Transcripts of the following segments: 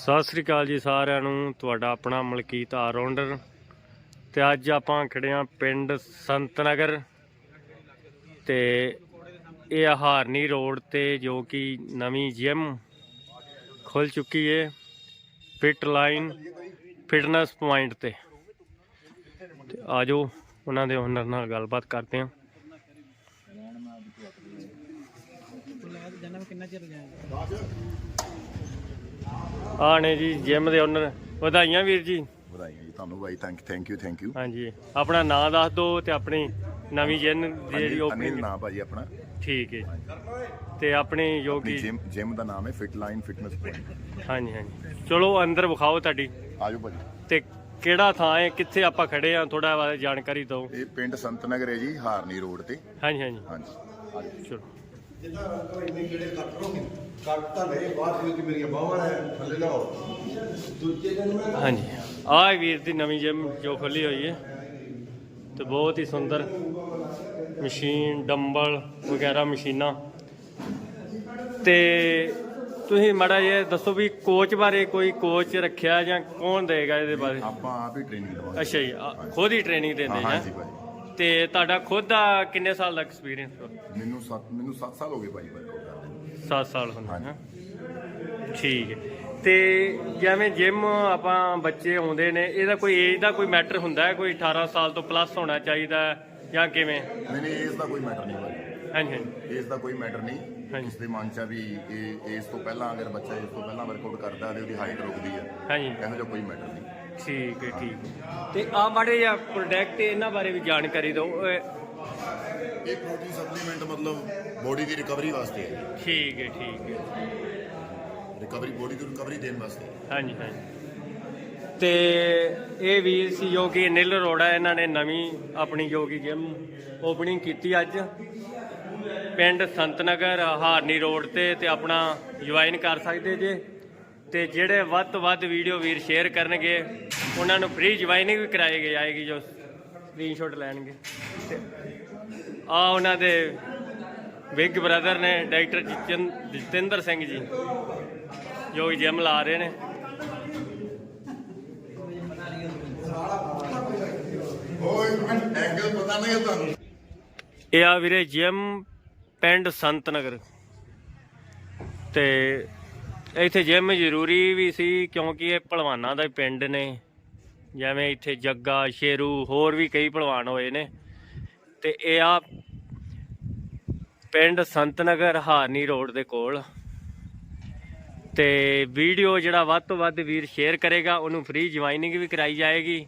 ਸਤਿ ਸ੍ਰੀ ਅਕਾਲ ਜੀ ਸਾਰਿਆਂ ਨੂੰ, ਤੁਹਾਡਾ ਆਪਣਾ ਮਲਕੀਤ ਆਲਰਾਊਂਡਰ ਤੇ ਅੱਜ ਆਪਾਂ ਖੜੇ ਆ ਪਿੰਡ ਸੰਤ ਨਗਰ ਤੇ ਇਹ ਹਾਰਨੀ ਰੋਡ ਤੇ ਜੋ ਕਿ ਨਵੀਂ ਜਿਮ ਖੁੱਲ ਚੁੱਕੀ ਏ, ਫਿਟ ਲਾਈਨ, ਫਿਟਨੈਸ ਪੁਆਇੰਟ ਤੇ। ਤੇ ਆਜੋ, ਉਹਨਾਂ ਦੇ ਓਨਰ ਨਾਲ ਗੱਲਬਾਤ ਕਰਦੇ ਹਾਂ। ਕਿੰਨਾ ਚਿਰ ਗਿਆ ਆ ਨੇ ਜੀ ਜਿਮ ਦੇ ਓਨਰ ਵਧਾਈਆਂ ਵੀਰ ਜੀ। ਵਧਾਈਆਂ ਜੀ ਤੁਹਾਨੂੰ ਬਾਈ thank thank you thank you ਹਾਂਜੀ ਆਪਣਾ ਨਾਮ ਦੱਸ ਦਿਓ ਤੇ ਆਪਣੀ ਨਵੀਂ ਜਿਮ ਦੀ ਜਿਹੜੀ ਓਪਨਿੰਗ ਨਾਮ ਭਾਜੀ ਆਪਣਾ। ਠੀਕ ਹੈ। ਤੇ ਆਪਣੀ ਕਿ ਜਿਮ ਜਿਮ ਦਾ ਨਾਮ ਹੈ ਫਿਟ ਲਾਈਨ ਫਿਟਨੈਸ ਪੁਆਇੰਟ ਹਾਂਜੀ ਹਾਂਜੀ। ਚਲੋ ਅੰਦਰ ਵਿਖਾਓ ਤੁਹਾਡੀ। ਆਜੋ ਭਾਜੀ। ਤੇ ਕਿਹੜਾ ਥਾਂ ਹੈ ਕਿੱਥੇ ਆਪਾਂ ਖੜੇ ਆ ਥੋੜਾ ਬਾਰੇ ਜਾਣਕਾਰੀ ਦਿਓ। ਇਹ ਪਿੰਡ ਸੰਤ ਨਗਰ ਹੈ ਜੀ ਹਾਰਨੀ ਰੋਡ ਤੇ। ਹਾਂਜੀ ਹਾਂਜੀ। ਹਾਂਜੀ। ਆਜੋ ਚਲੋ ਕੱਟ ਤਾਂ ਨਹੀਂ ਬਾਅਦ ਵਿੱਚ ਮੇਰੀਆਂ ਬਾਹਾਂ ਹੈ ਥੱਲੇ ਲਾਓ। ਦੂਜੇ ਦਿਨ ਮੈਂ ਹਾਂਜੀ। ਆਹ ਵੀਰ ਦੀ ਨਵੀਂ ਜਿਮ ਜੋ ਖੁੱਲੀ ਹੋਈ ਹੈ। ਤੇ ਬਹੁਤ ਹੀ ਸੁੰਦਰ ਮਸ਼ੀਨ ਡੰਬਲ ਵਗੈਰਾ ਮਸ਼ੀਨਾਂ। ਤੇ ਤੁਸੀਂ ਮੜਾ ਜਿਹਾ ਦੱਸੋ ਵੀ ਕੋਚ ਬਾਰੇ ਕੋਈ ਕੋਚ ਰੱਖਿਆ ਜਾਂ ਕੌਣ ਦੇਗਾ ਇਹਦੇ ਬਾਰੇ? ਆਪਾਂ ਆਪ ਹੀ ਟ੍ਰੇਨਿੰਗ ਦਵਾਂਗੇ ਅੱਛਾ ਜੀ ਆ, ਖੁਦ ਹੀ ਟ੍ਰੇਨਿੰਗ ਦਿੰਦੇ ਹਾਂ? ਹਾਂਜੀ ਭਾਜੀ। ਤੇ ਤੁਹਾਡਾ ਖੁਦ ਦਾ ਕਿੰਨੇ ਸਾਲ ਦਾ ਐਕਸਪੀਰੀਅੰਸ ਮੈਨੂੰ 7 ਮੈਨੂੰ 7 ਸਾਲ ਹੋ ਗਏ ਭਾਜੀ ਵਰਕਆਊਟ ਕਰਦੇ 7 ਸਾਲ ਹੁੰਦਾ ਹੈ? ਠੀਕ ਹੈ। ਤੇ ਜਿਵੇਂ ਜਿਮ ਆਪਾਂ ਬੱਚੇ ਆਉਂਦੇ ਨੇ ਇਹਦਾ ਕੋਈ ਏਜ ਦਾ ਕੋਈ ਮੈਟਰ ਹੁੰਦਾ ਹੈ? ਕੋਈ 18 ਸਾਲ ਤੋਂ ਪਲੱਸ ਹੋਣਾ ਚਾਹੀਦਾ ਜਾਂ ਕਿਵੇਂ? ਨਹੀਂ ਨਹੀਂ ਇਸ ਦਾ ਕੋਈ ਮੈਟਰ ਨਹੀਂ ਭਾਜੀ ਹਾਂਜੀ ਹਾਂਜੀ। ਇਸ ਦਾ ਕੋਈ ਮੈਟਰ ਨਹੀਂ। ਇਸ ਦੇ ਮਨ ਚ ਵੀ ਇਹ ਇਸ ਤੋਂ ਪਹਿਲਾਂ ਅਗਰ ਬੱਚਾ ਇਸ ਤੋਂ ਪਹਿਲਾਂ ਵਰਕਆਊਟ ਕਰਦਾ ਤੇ ਉਹਦੀ ਹਾਈਟ ਰੁਕਦੀ ਹੈ। ਹਾਂਜੀ। ਇਹੋ ਜਿਹਾ ਕੋਈ ਮੈਟਰ ਨਹੀਂ। ਠੀਕ ਹੈ ਠੀਕ ਤੇ ਆ ਮਾੜੇ ਜਿਹਾ ਪ੍ਰੋਡਕਟ ਇਹਨਾਂ ਬਾਰੇ ਵੀ ਜਾਣਕਾਰੀ ਦਿਓ ਇਹ ਇਹ ਪ੍ਰੋਟੀਨ ਸਪਲੀਮੈਂਟ ਮਤਲਬ ਬੋਡੀ ਦੀ ਰਿਕਵਰੀ ਵਾਸਤੇ ਹੈ। ਠੀਕ ਹੈ ਠੀਕ ਹੈ। ਰਿਕਵਰੀ ਬੋਡੀ ਦੀ ਰਿਕਵਰੀ ਦੇਣ ਵਾਸਤੇ। ਹਾਂਜੀ ਹਾਂਜੀ। ਤੇ ਇਹ ਵੀਰ ਸੀ ਜੋ ਕਿ ਨਿਲ ਰੋੜਾ ਇਹਨਾਂ ਨੇ ਨਵੀਂ ਆਪਣੀ ਜੋ ਕਿ ਜਿਮ ਓਪਨਿੰਗ ਕੀਤੀ ਅੱਜ। ਪਿੰਡ ਸੰਤਨਗਰ ਹਾਰਨੀ ਰੋਡ ਤੇ ਤੇ ਆਪਣਾ ਜੁਆਇਨ ਕਰ ਸਕਦੇ ਜੇ। ਤੇ ਜਿਹੜੇ ਵੱਧ ਤੋਂ ਵੱਧ ਵੀਡੀਓ ਵੀਰ ਸ਼ੇਅਰ ਕਰਨਗੇ ਉਹਨਾਂ ਨੂੰ ਫ੍ਰੀ ਜੁਆਇਨਿੰਗ ਵੀ ਕਰਾਈ ਗਈ ਜਾਏਗੀ ਜੋ ਸਕਰੀਨਸ਼ਾਟ ਲੈਣਗੇ। ਤੇ ਆ ਉਹਨਾਂ ਦੇ ਬਿਗ ਬ੍ਰਦਰ ਨੇ ਡਾਕਟਰ ਜਤਿੰ- ਜਤਿੰਦਰ ਸਿੰਘ ਜੀ ਜੋ ਜਿਮ ਲਾ ਰਹੇ ਨੇ। ਇਹ ਆ ਵੀਰੇ ਜਿਮ ਪਿੰਡ ਸੰਤਨਗਰ ਤੇ ਇੱਥੇ ਜਿਮ ਜ਼ਰੂਰੀ ਵੀ ਸੀ ਕਿਉਂਕਿ ਇਹ ਭਲਵਾਨਾਂ ਦਾ ਪਿੰਡ ਨੇ। ਜਿਵੇਂ ਇੱਥੇ ਜੱਗਾ, ਸ਼ੇਰੂ ਹੋਰ ਵੀ ਕਈ ਭਲਵਾਨ ਹੋਏ ਨੇ। ਤੇ ਇਹ ਆ ਪਿੰਡ ਸੰਤਨਗਰ ਹਾਰਨੀ ਰੋਡ ਦੇ ਕੋਲ। ਤੇ ਵੀਡੀਓ ਜਿਹੜਾ ਵੱਧ ਤੋਂ ਵੱਧ ਵੀਰ ਸ਼ੇਅਰ ਕਰੇਗਾ, ਉਹਨੂੰ ਫ੍ਰੀ ਜੁਆਇਨਿੰਗ ਵੀ ਕਰਾਈ ਜਾਏਗੀ।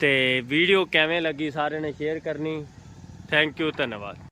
ਤੇ ਵੀਡੀਓ ਕਿਵੇਂ ਲੱਗੀ ਸਾਰਿਆਂ ਨੇ ਸ਼ੇਅਰ ਕਰਨੀ। ਥੈਂਕ ਯੂ ਧੰਨਵਾਦ।